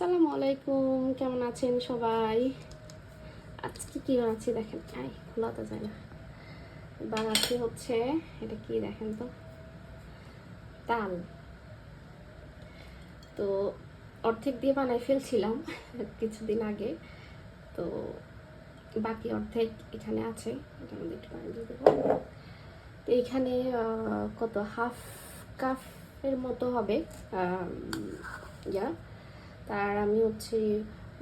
আসসালামু আলাইকুম, কেমন আছেন সবাই? আজকে কি বানাচ্ছি দেখেন? আই খোলাতে যায় না। বানাচ্ছি হচ্ছে, এটা কি দেখেন তো? তাল। তো অর্ধেক দিয়ে বানাই ফেলছিলাম কিছুদিন আগে। তো বাকি অর্ধেক এখানে আছে মধ্যে একটু দেবো। তো এখানে কত? হাফ কাপের মতো হবে ইয়া। তার আমি হচ্ছে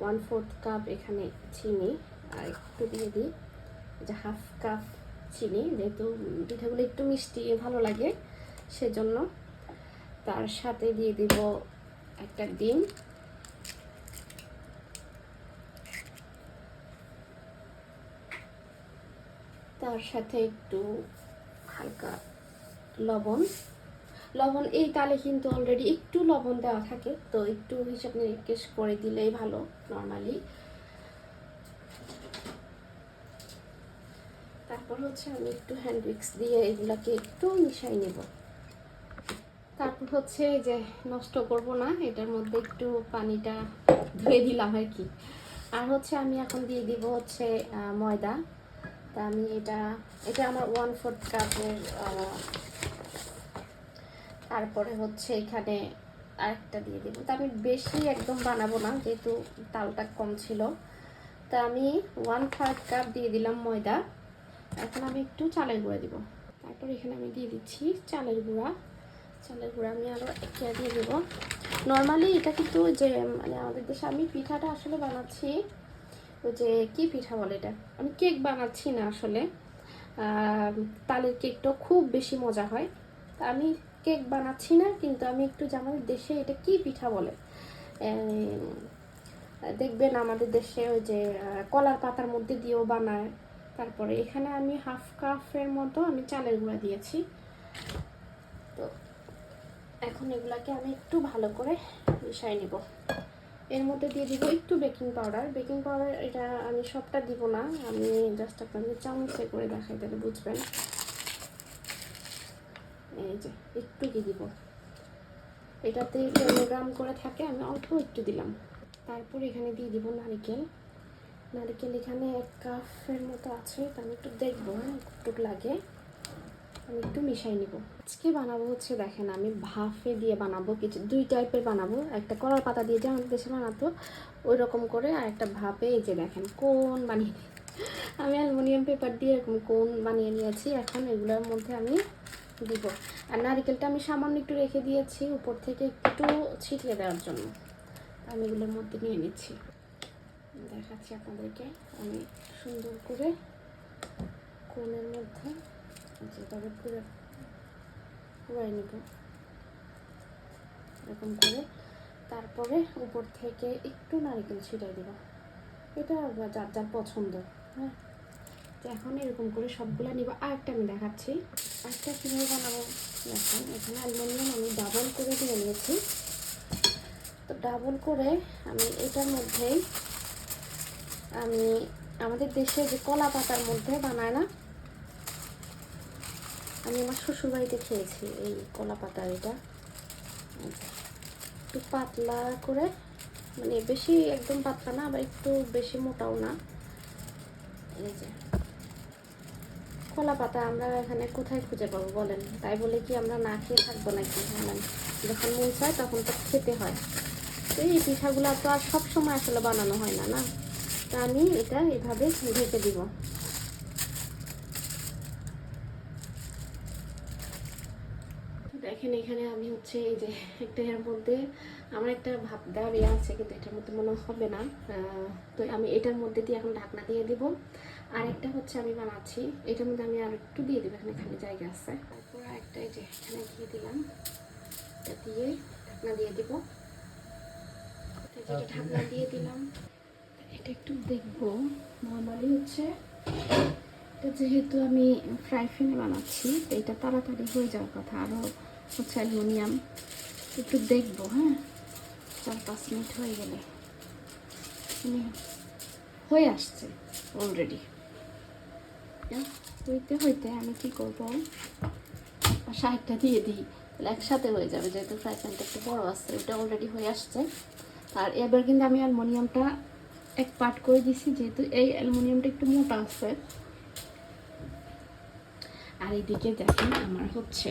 ওয়ান ফোর্থ কাপ এখানে চিনি আর একটু দিয়ে দিই, যে হাফ কাপ চিনি, যেহেতু পিঠাগুলো একটু মিষ্টি, ভালো লাগে, সেজন্য তার সাথে দিয়ে দিব একটা ডিম। তার সাথে একটু হালকা লবণ। লবণ, এই তালে কিন্তু অলরেডি একটু লবণ দেওয়া থাকে, তো একটু হিসাব নিকেশ করে দিলেই ভালো নর্মালি তারপর হচ্ছে আমি একটু হ্যান্ড উইক্স দিয়ে এগুলাকে একটু মিশাই নেব। তারপর হচ্ছে যে নষ্ট করব না, এটার মধ্যে একটু পানিটা ধুয়ে দিলাম আর কি। আর হচ্ছে আমি এখন দিয়ে দিব হচ্ছে ময়দা। তা আমি এটা এটা আমার ওয়ান ফোর্থ কাপের তারপরে হচ্ছে এখানে আরেকটা দিয়ে দেবো। তা আমি বেশি একদম বানাবো না, যেহেতু তালটা কম ছিল। তা আমি ওয়ান থার্ড কাপ দিয়ে দিলাম ময়দা। এখন আমি একটু চালের গুঁড়া দিব। তারপর এখানে আমি দিয়ে দিচ্ছি চালের গুঁড়া। চালের গুঁড়া আমি আরও একটা দিয়ে দেবো। নর্মালি এটা কিন্তু যে মানে আমাদের দেশে আমি পিঠাটা আসলে বানাচ্ছি, ওই যে কি পিঠা বলে এটা? আমি কেক বানাচ্ছি না আসলে। তালের কেকটা খুব বেশি মজা হয়। তা আমি কেক বানাচ্ছি না, কিন্তু আমি একটু যে আমাদের দেশে এটা কি পিঠা বলে? দেখবেন আমাদের দেশে ওই যে কলার পাতার মধ্যে দিয়েও বানায়। তারপরে এখানে আমি হাফ কাপের মতো আমি চালের গুঁড়া দিয়েছি। তো এখন এগুলাকে আমি একটু ভালো করে মিশাই নিব। এর মধ্যে দিয়ে দিব একটু বেকিং পাউডার। বেকিং পাউডার এটা আমি সবটা দিব না। আমি জাস্ট আপনাদের চামচে করে দেখাই, তাহলে বুঝবেন। এই যে, একটু কি দিব? এটাতে পনেরো গ্রাম করে থাকে, আমি অল্প একটু দিলাম। তারপর এখানে দিয়ে দিব নারিকেল। নারিকেল এখানে এক কাপের মতো আছে, তা আমি একটু দেখব হ্যাঁ কতটুকু লাগে। আমি একটু মিশাই নিব। আজকে বানাবো হচ্ছে, দেখেন আমি ভাফে দিয়ে বানাবো কিছু দুই টাইপের বানাবো। একটা কলার পাতা দিয়ে যে আমাদের দেশে বানাতো ওই রকম করে, আর একটা ভাপে, এই যে দেখেন, কোন বানিয়ে আমি অ্যালুমিনিয়াম পেপার দিয়ে এরকম কোন বানিয়ে নিয়েছি। এখন এগুলোর মধ্যে আমি দিব। আর নারিকেলটা আমি সামান্য একটু রেখে দিয়েছি, উপর থেকে একটু ছিটিয়ে দেওয়ার জন্য। আমি এগুলোর মধ্যে নিয়ে নিচ্ছি। দেখাচ্ছি আপনাদেরকে। আমি সুন্দর করে কোনের মধ্যে যেভাবে পুরো পুরাই নিব, এরকম করে। তারপরে উপর থেকে একটু নারকেল ছিটাই দেবো। এটা যার যার পছন্দ হ্যাঁ? তো এখন এরকম করে সবগুলো নিব। আর একটা আমি দেখাচ্ছি। একটা কীভাবে বানাবো? দেখেন, এখানে অ্যালুমিনিয়াম আমি ডাবল করে দিয়ে নিয়েছি। তো ডাবল করে আমি এটার মধ্যেই আমি আমাদের দেশে যে কলা পাতার মধ্যে বানায় না, আমি আমার শ্বশুরবাড়িতে খেয়েছি এই কলা পাতার এটা। একটু পাতলা করে মানে বেশি একদম পাতলা না, আবার একটু বেশি মোটাও না। এই যে। কলা পাতা আমরা এখানে কোথায় খুঁজে পাবো বলেন? তাই বলে কি আমরা না খেয়ে থাকব নাকি? মানে যখন মন চায় তখন তো খেতে হয়। তো এই পিঠাগুলো তো আর সবসময় আসলে বানানো হয় না না? তা আমি এটা এভাবে ঢেকে দিব। দেখেন এখানে আমি হচ্ছে এই যে একটা এর মধ্যে আমার একটা ভাব দেওয়ার ইয়ে আছে, কিন্তু এটার মধ্যে মনে হবে না। তো আমি এটার মধ্যে দিয়ে এখন ঢাকনা দিয়ে দিব। আর একটা হচ্ছে আমি বানাচ্ছি। এটার মধ্যে আমি আর একটু দিয়ে দেবো, এখানে খালি জায়গা আছে। তারপর একটা এই যে এখানে দিয়ে দিলাম। এটা দিয়ে ঢাকনা দিয়ে দিব। ঢাকনা দিয়ে দিলাম, এটা একটু দেখব। নর্মালি হচ্ছে যেহেতু আমি ফ্রাই প্যানে বানাচ্ছি এটা তাড়াতাড়ি হয়ে যাওয়ার কথা। আরও হচ্ছে অ্যালুমিনিয়াম একটু দেখব হ্যাঁ? চার, পাঁচ মিনিট হয়ে গেলে। মানে হয়ে আসছে অলরেডি হইতে হইতে আমি কি করব? শাকটা দিয়ে দিই, তাহলে একসাথে হয়ে যাবে, যেহেতু ফ্রাই প্যানটা একটু বড় আসছে ওটা অলরেডি হয়ে আসছে। আর এবার কিন্তু আমি অ্যালুমিনিয়ামটা এক পার্ট করে দিছি, যেহেতু এই অ্যালুমিনিয়ামটা একটু মোটা আছে। আর এইদিকে দেখেন, আমার হচ্ছে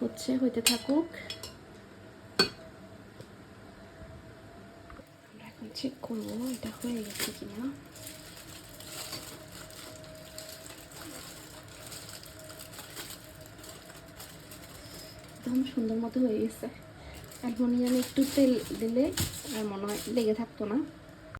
হচ্ছে, হইতে থাকুক। আমরা এখন চেক করব, এটা হয়ে গেছে কিনা। একদম সুন্দর মতো হয়ে গেছে। অ্যালুমিনিয়ামে একটু তেল দিলে আর মনে হয় লেগে থাকতো না।